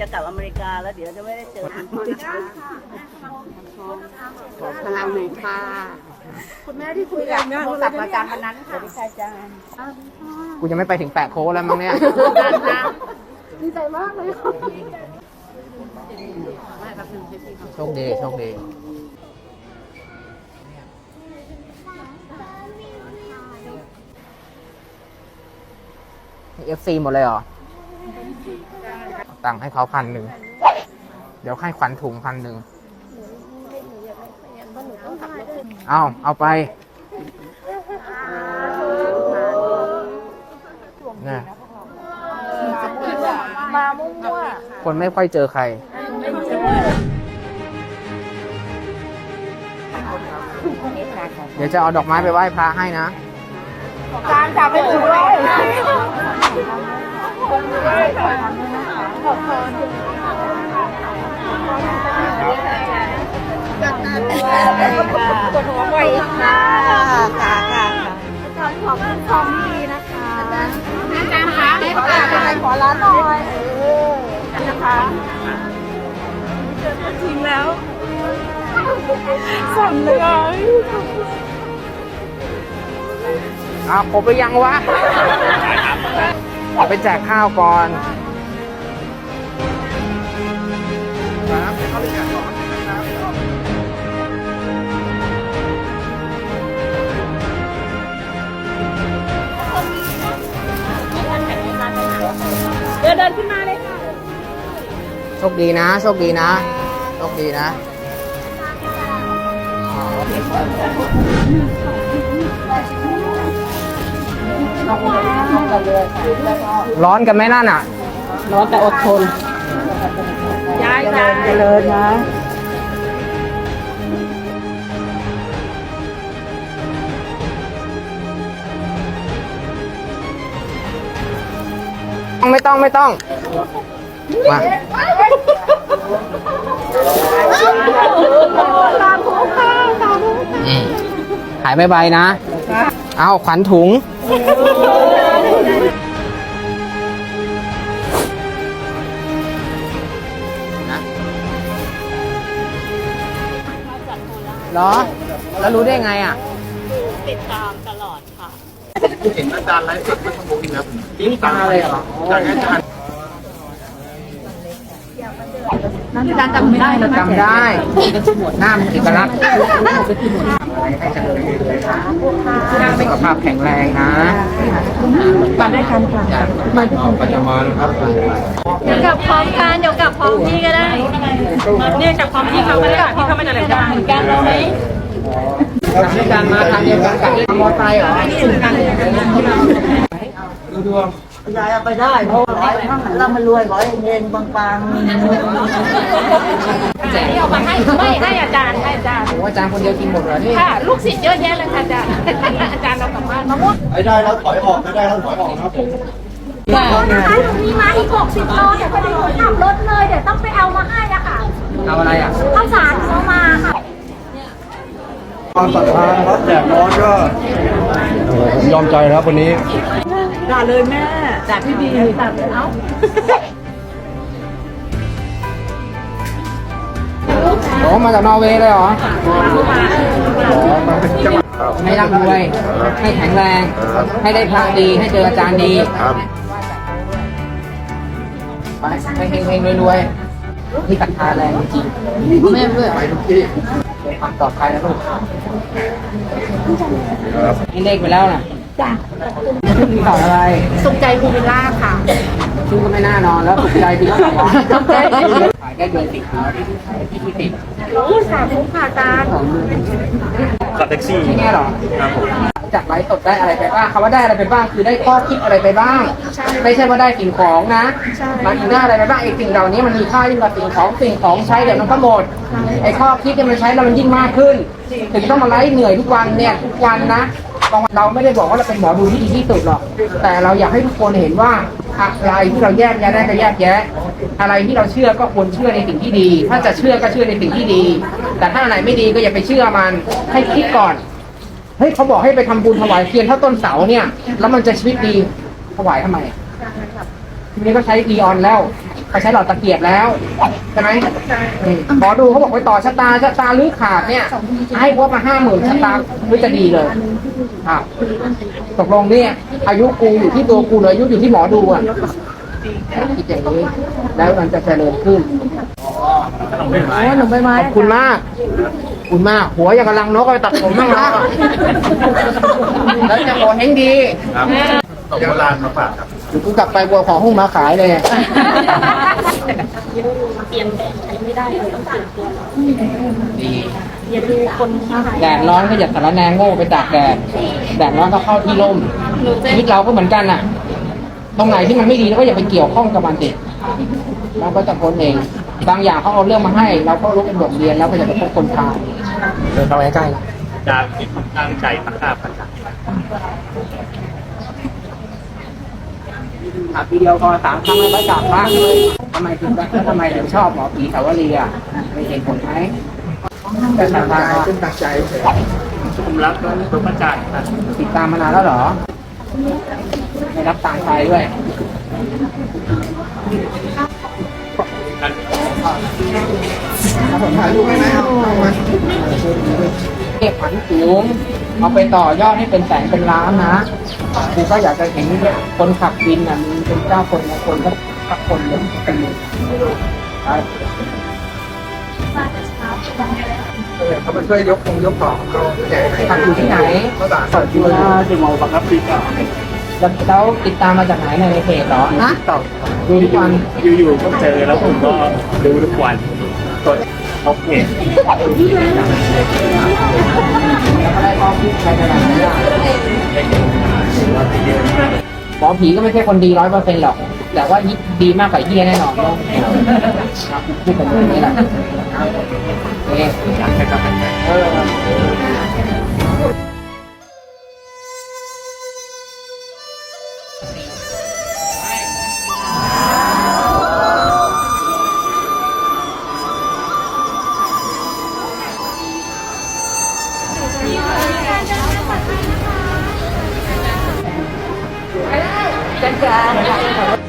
จะกลับอเมริกาแล้วเดี๋ยวจะไม่ได้เจอกันขอพลังหน่อยค่ะ คุณแม่ที่คุยกับโทรศัพท์อาจารย์วันนั้นค่ะกูยังไม่ไปถึงแปะโค้แล้วมั้งเนี่ยดีใจมากเลยค่ะโชคดีโชคดีเอฟซีหมดเลยเหรอ ตังค์ให้เขาพันหนึ่งเดี๋ยวให้ขวัญถุงพันหนึ่งเอาเอาไปนะมามั่วคนไม่ค่อยเจอใครเดี๋ยวจะเอาดอกไม้ไปไหว้พระให้นะการจับไม่ถูกเลย ปวดหัวบ่อยค่ะค่ะค่ะขอขอบคุณทองดีนะคะอาจารย์คะให้ขออะไรขอร้านหน่อยเออนะคะจริงแล้วสั่นเลยอ้าวครบหรือยังวะเอาไปแจกข้าวก่อน เดินเดินขึ้นมาเลยค่ะโชคดีนะโชคดีนะโชคดีนะร้อนกันไหมนั่นอะ ร้อนแต่อดทน ย้ายจ้าเจริญนะไม่ต้องไม่ต้องมาตามหูค่ะตามหูอืมหายใบๆนะ เอาขวัญถุง เหรอ แล้วรู้ได้ไงอะ ติดตามตลอดค่ะเห็นอาจารย์ไลฟ์สดเมื่อชั่วโมงที่แล้วปิ้งตาเลยเหรอ จากอาจารย์ นั้นอาจารย์จำไม่ได้จำได้หน้ามันเอกลักษณ์ให้ฉันเลยสุขภาพแข็งแรงนะมาได้กันค่ะจ้ะปัจจุบันครับเดี๋ยวกับพร้อมกันเดี๋ยวกับพร้อมพี่ก็ได้เนี่ยกับพร้อมพี่เขาไม่ได้กับพี่เขาไม่ได้เหมือนกันเหมือนกันเลยทำด้วยกันมาทางเดียวกันกับมอไซค์เหรอดูดวง ยายเอาไปได้เพราะว่าร้อยเรามันรวยร้อยเงินบางๆแจกนี่เอามาให้ไม่ให้อาจารย์ให้อาจารย์โอ้อาจารย์คนเดียวกินหมดเหรอนี่ค่ะ ลูกศิษย์เยอะแยะเลยค่ะอาจารย์ อาจารย์เรากลับบ้านมะม่วงไอ้ได้แล้วถอยออกไม่ได้แล้วถอยออกนะครับผมนะคะมีมาอีก60โลเดี๋ยวพอดีหนูขับรถเลยเดี๋ยวต้องไปเอามาให้อะค่ะเอาอะไรอะข้าวสารเอามาค่ะความศรัทธานะครับแจกร้อนก็ผมยอมใจครับวันนี้ ด่าเลยแม่จากพี่บีตัดเอ้าโอ้มาจากนอร์เวย์เลยเหรออ๋อมาเป็นจังหวัดครับให้ร่ำรวย ให้แข็งแรง ให้ได้พระดี ให้เจออาจารย์ดีครับไปให้เฮงๆรวยๆที่ศรัทธาแรงจริงแม่ด้วยไปทุกที่ความปลอดภัยนะลูกครับนี่เลขไปแล้วนะ จ้ะต่ออะไรสุขใจภูวิลล่าค่ะซึ่งก็ไม่น่านอนแล้วตกใจดีกว่าขายได้เดือนติดแล้วที่ที่ติดโอ้สาธุค่ะอาจารย์สองเดือนขับแท็กซี่ที่นี่เหรอครับผมจากไลฟ์สดได้อะไรไปบ้างคำว่าได้อะไรไปบ้างคือได้ข้อคิดอะไรไปบ้าง ไม่ใช่ว่าได้สิ่งของนะมันได้อะไรไปบ้างไอ้สิ่งเหล่านี้มันมีค่ายิ่งกว่าสิ่งของสิ่งของใช้เดี๋ยวมันก็หมดไอ้ข้อคิดเนี่ยมันใช้แล้วมันยิ่งมากขึ้น ถึงต้องมาไลฟ์เหนื่อยทุกวันเนี่ยทุกวันนะ บางวันเราไม่ได้บอกว่าเราเป็นหมอดูที่ดีที่สุดหรอก แต่เราอยากให้ทุกคนเห็นว่าอะไรที่เราแยกแยะได้ก็แยกแยะ อะไรที่เราเชื่อก็ควรเชื่อในสิ่งที่ดี ถ้าจะเชื่อก็เชื่อในสิ่งที่ดี แต่ถ้าอะไรไม่ดีก็อย่าไปเชื่อมันให้คิดก่อนเฮ้ยเขาบอกให้ไปทำบุญถวายเทียนเท่าต้นเสาเนี่ย แล้วมันจะชีวิตดีถวายทำไมทีนี้ก็ใช้ลีออนแล้วเขาใช้หลอดตะเกียบแล้วใช่ไหมอืมหมอดูเขาบอกไปต่อชะตาชะตาหรือขาดเนี่ย ให้พวกมาห้าหมื่นชะตาหรือจะดีเลย อะตกลงเนี่ย อายุกูอยู่ที่ตัวกูเลยอายุอยู่ที่หมอดูอะคิดอย่างนี้ แล้วมันจะเจริญขึ้นโอ้หนุ่มใบไม้ขอบคุณมากขอบคุณมาก หัวอย่างกำลังนกเอาไปตัดผมบ้างนะแล้วจะโหเฮงดีส่งโบราณมาฝากครับเดี๋ยวกูกลับไปบัวของหุ้งมาขายเลยดี แดดร้อนก็อย่าสารแนงโง่ไปตากแดดแดดร้อนก็เข้าที่ร่มชีวิตเราก็เหมือนกันน่ะ ตรงไหนที่มันไม่ดีเราก็อย่าไปเกี่ยวข้องกับมันสิเราก็จะพ้นเอง บางอย่างเขาเอาเรื่องมาให้ เราก็รู้เป็นบทเรียนแล้วก็อย่าไปพบคนพาลเดินเข้าไปใกล้ๆจานที่ตั้งใจตั้งค่าพันธุ์ถามทีเดียวพอสามครั้งแล้วจากพระเลยทำไมถึงทำไมถึงชอบหมอผีสาวรีอะมีเหตุผลไหม แต่ศรัทธาขึ้นตั้งใจผมรักแล้วตัวประจานครับติดตามมานานแล้วเหรอ ไม่รับตังใครด้วยผมถ่ายรูปให้ไหมเอามาเก็บผันสูงเอาไปต่อยอดให้เป็นแสนเป็นล้านนะกูก็อยากจะเห็นคนขับวินอะมีเป็นเจ้าคนละคนก็สักคนเลยเป็นหมื่นใช่ เขามาช่วยยกคงยกของเขาแจกให้ขับอยู่ที่ไหนเขาด่าสดอยู่ที่มอบังคับปีก่อนแล้วแล้วติดตามมาจากไหนในเพจเหรอนะต่อดูทุกวันอยู่ๆก็เจอแล้วผมก็ดูทุกวันกดโอเคแล้วก็ได้ข้อคิดใครขนาดนี้อะหมอผีก็ไม่ใช่คนดีร้อยเปอร์เซ็นต์หรอก แต่ว่าดีมากกว่าเฮียแน่นอนเนาะครับพูดแบบนี้แหละเออยากจะกลับไปเออ真可爱。